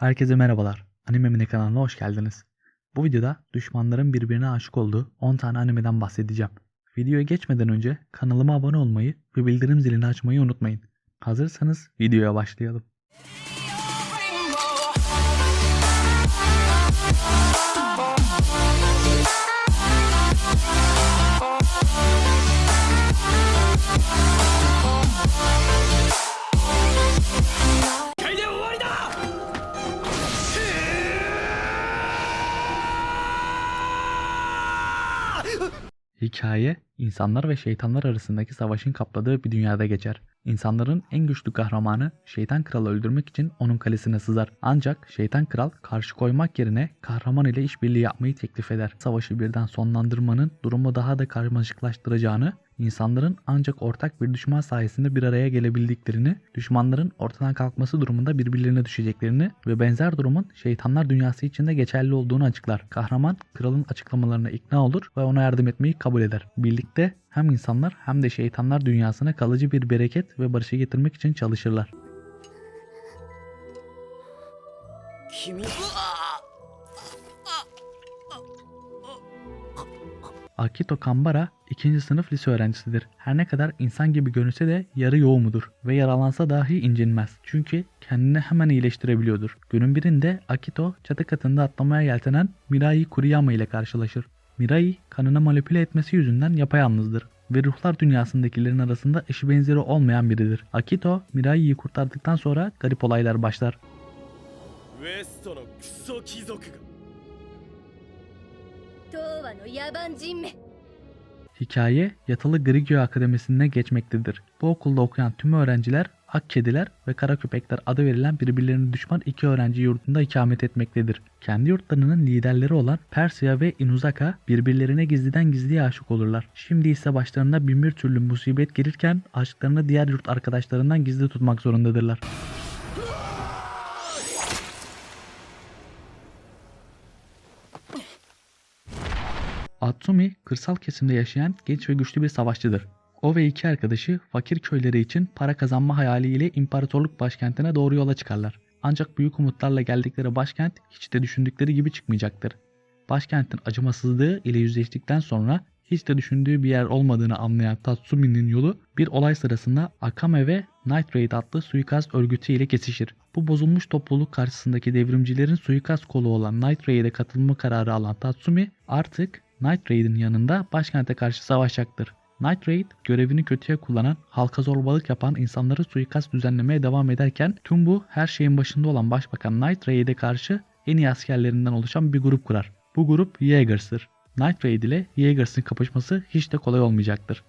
Herkese merhabalar. Animemine kanalına hoş geldiniz. Bu videoda düşmanların birbirine aşık olduğu 10 tane animeden bahsedeceğim. Videoya geçmeden önce kanalıma abone olmayı ve bildirim zilini açmayı unutmayın. Hazırsanız videoya başlayalım. Hikaye, insanlar ve şeytanlar arasındaki savaşın kapladığı bir dünyada geçer. İnsanların en güçlü kahramanı şeytan kralı öldürmek için onun kalesine sızar. Ancak şeytan kral karşı koymak yerine kahraman ile işbirliği yapmayı teklif eder. Savaşı birden sonlandırmanın durumu daha da karmaşıklaştıracağını, insanların ancak ortak bir düşman sayesinde bir araya gelebildiklerini, düşmanların ortadan kalkması durumunda birbirlerine düşeceklerini ve benzer durumun şeytanlar dünyası içinde geçerli olduğunu açıklar. Kahraman kralın açıklamalarına ikna olur ve ona yardım etmeyi kabul eder. Birlikte hem insanlar hem de şeytanlar dünyasına kalıcı bir bereket ve barışı getirmek için çalışırlar. 君 Akito Kambara ikinci sınıf lise öğrencisidir. Her ne kadar insan gibi görünse de yarı yoğumudur ve yaralansa dahi incinmez. Çünkü kendini hemen iyileştirebiliyordur. Günün birinde Akito çatı katında atlamaya yeltenen Mirai Kuriyama ile karşılaşır. Mirai kanını manipüle etmesi yüzünden yapayalnızdır ve ruhlar dünyasındakilerin arasında eşi benzeri olmayan biridir. Akito Mirai'yi kurtardıktan sonra garip olaylar başlar. ウエストのクソ貴族が 東和の野蛮人め Hikaye yatılı Grigio Akademisi'ne geçmektedir. Bu okulda okuyan tüm öğrenciler ak kediler ve kara köpekler adı verilen birbirlerine düşman iki öğrenci yurdunda ikamet etmektedir. Kendi yurtlarının liderleri olan Persia ve Inuzaka birbirlerine gizliden gizliye aşık olurlar. Şimdi ise başlarına bin bir türlü musibet gelirken aşklarını diğer yurt arkadaşlarından gizli tutmak zorundadırlar. Atsumi kırsal kesimde yaşayan genç ve güçlü bir savaşçıdır. O ve iki arkadaşı fakir köyleri için para kazanma hayaliyle imparatorluk başkentine doğru yola çıkarlar. Ancak büyük umutlarla geldikleri başkent hiç de düşündükleri gibi çıkmayacaktır. Başkentin acımasızlığı ile yüzleştikten sonra hiç de düşündüğü bir yer olmadığını anlayan Tatsumi'nin yolu bir olay sırasında Akame ve Night Raid adlı suikast örgütü ile kesişir. Bu bozulmuş topluluk karşısındaki devrimcilerin suikast kolu olan Night Raid'e katılma kararı alan Tatsumi artık Night Raid'in yanında başkente karşı savaşacaktır. Night Raid görevini kötüye kullanan, halka zorbalık yapan insanları suikast düzenlemeye devam ederken tüm bu her şeyin başında olan Başbakan Night Raid'e karşı en iyi askerlerinden oluşan bir grup kurar. Bu grup Jaegers'tır. Night Raid ile Jaegers'ın kapışması hiç de kolay olmayacaktır.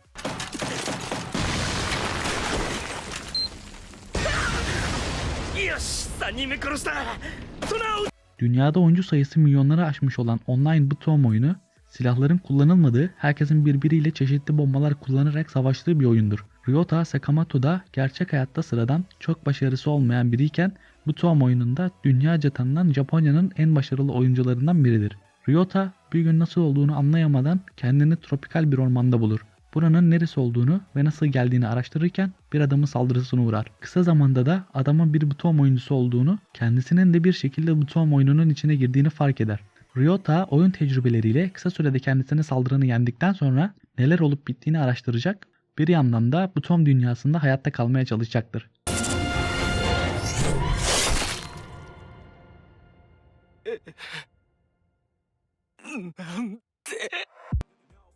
Dünyada oyuncu sayısı milyonları aşmış olan online buton oyunu silahların kullanılmadığı, herkesin birbiriyle çeşitli bombalar kullanarak savaştığı bir oyundur. Ryota Sakamoto da gerçek hayatta sıradan, çok başarısı olmayan biriyken bu tom oyununda dünyaca tanınan Japonya'nın en başarılı oyuncularından biridir. Ryota bir gün nasıl olduğunu anlayamadan kendini tropikal bir ormanda bulur. Buranın neresi olduğunu ve nasıl geldiğini araştırırken bir adamın saldırısına uğrar. Kısa zamanda da adamın bir buton oyuncusu olduğunu, kendisinin de bir şekilde buton oyununun içine girdiğini fark eder. Ryota oyun tecrübeleriyle kısa sürede kendisine saldıranı yendikten sonra neler olup bittiğini araştıracak, bir yandan da buton dünyasında hayatta kalmaya çalışacaktır.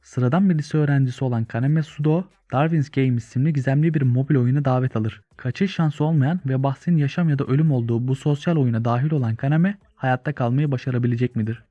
Sıradan bir lise öğrencisi olan Kaneme Sudo, Darwin's Game isimli gizemli bir mobil oyuna davet alır. Kaçış şansı olmayan ve bahsin yaşam ya da ölüm olduğu bu sosyal oyuna dahil olan Kaname, hayatta kalmayı başarabilecek midir?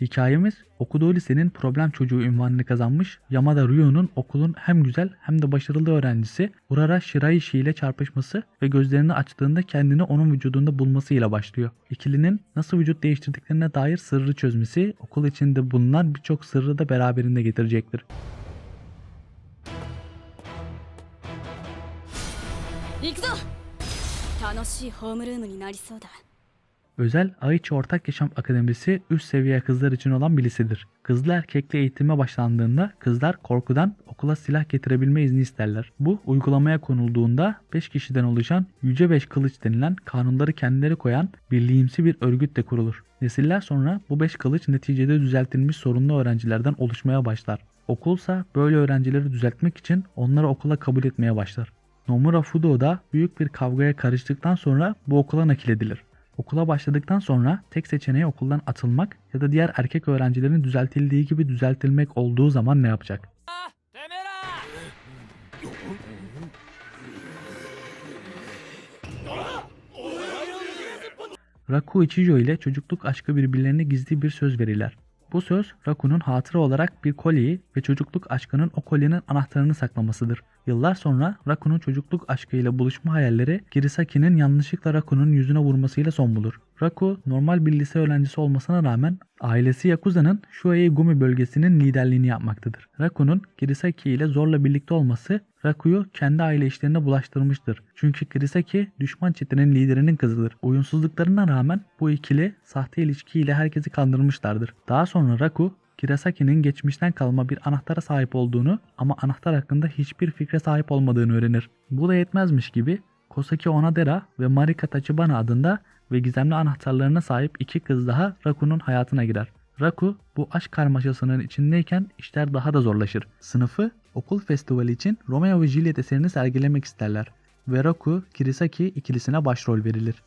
Hikayemiz okuduğu lisenin problem çocuğu ünvanını kazanmış Yamada Ryo'nun okulun hem güzel hem de başarılı öğrencisi Urara Shiraishi ile çarpışması ve gözlerini açtığında kendini onun vücudunda bulmasıyla başlıyor. İkilinin nasıl vücut değiştirdiklerine dair sırrı çözmesi okul içinde bulunan birçok sırrı da beraberinde getirecektir. 行くぞ楽しいホームルームになりそうだ Özel Aichi Ortak Yaşam Akademisi üst seviye kızlar için olan bir lisedir. Kızlı erkekli eğitime başlandığında kızlar korkudan okula silah getirebilme izni isterler. Bu uygulamaya konulduğunda 5 kişiden oluşan Yüce 5 Kılıç denilen kanunları kendileri koyan birliğimsi bir örgütle kurulur. Nesiller sonra bu 5 kılıç neticede düzeltilmiş sorunlu öğrencilerden oluşmaya başlar. Okulsa böyle öğrencileri düzeltmek için onları okula kabul etmeye başlar. Nomura Fudo da büyük bir kavgaya karıştıktan sonra bu okula nakil edilir. Okula başladıktan sonra tek seçeneği okuldan atılmak ya da diğer erkek öğrencilerin düzeltildiği gibi düzeltilmek olduğu zaman ne yapacak? Raku Ichijo ile çocukluk aşkı birbirlerine gizli bir söz verirler. Bu söz Raku'nun hatıra olarak bir kolyeyi ve çocukluk aşkının o kolyenin anahtarını saklamasıdır. Yıllar sonra Raku'nun çocukluk aşkıyla buluşma hayalleri Kirisaki'nin yanlışlıkla Raku'nun yüzüne vurmasıyla son bulur. Raku normal bir lise öğrencisi olmasına rağmen ailesi Yakuza'nın Shuei Gumi bölgesinin liderliğini yapmaktadır. Raku'nun Kirisaki ile zorla birlikte olması Raku'yu kendi aile işlerine bulaştırmıştır. Çünkü Kirisaki düşman çetenin liderinin kızıdır. Uyumsuzluklarına rağmen bu ikili sahte ilişkiyle herkesi kandırmışlardır. Daha sonra Raku Kirasaki'nin geçmişten kalma bir anahtara sahip olduğunu ama anahtar hakkında hiçbir fikre sahip olmadığını öğrenir. Bu da yetmezmiş gibi Kosaki Onadera ve Marika Tachibana adında ve gizemli anahtarlarına sahip iki kız daha Raku'nun hayatına girer. Raku bu aşk karmaşasının içindeyken işler daha da zorlaşır. Sınıfı okul festivali için Romeo ve Juliet eserini sergilemek isterler ve Raku Kirisaki ikilisine başrol verilir.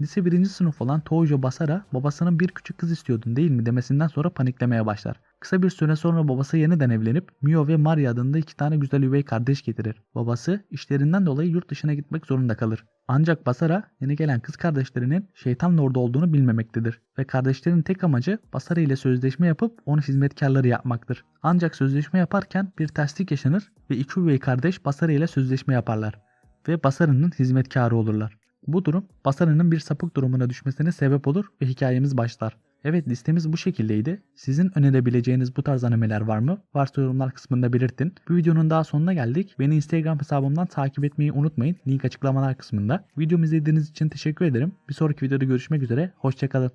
Lise 1. sınıf olan Toujo Basara babasının bir küçük kız istiyordun değil mi demesinden sonra paniklemeye başlar. Kısa bir süre sonra babası yeniden evlenip Mio ve Maria adında iki tane güzel üvey kardeş getirir. Babası işlerinden dolayı yurt dışına gitmek zorunda kalır. Ancak Basara yeni gelen kız kardeşlerinin şeytan orada olduğunu bilmemektedir ve kardeşlerin tek amacı Basara ile sözleşme yapıp onu hizmetkarları yapmaktır. Ancak sözleşme yaparken bir terslik yaşanır ve iki üvey kardeş Basara ile sözleşme yaparlar ve Basara'nın hizmetkarı olurlar. Bu durum Basara'nın bir sapık durumuna düşmesine sebep olur ve hikayemiz başlar. Evet listemiz bu şekildeydi. Sizin önerebileceğiniz bu tarz animeler var mı? Varsa yorumlar kısmında belirtin. Bu videonun daha sonuna geldik. Beni Instagram hesabımdan takip etmeyi unutmayın. Link açıklamalar kısmında. Videomu izlediğiniz için teşekkür ederim. Bir sonraki videoda görüşmek üzere. Hoşçakalın.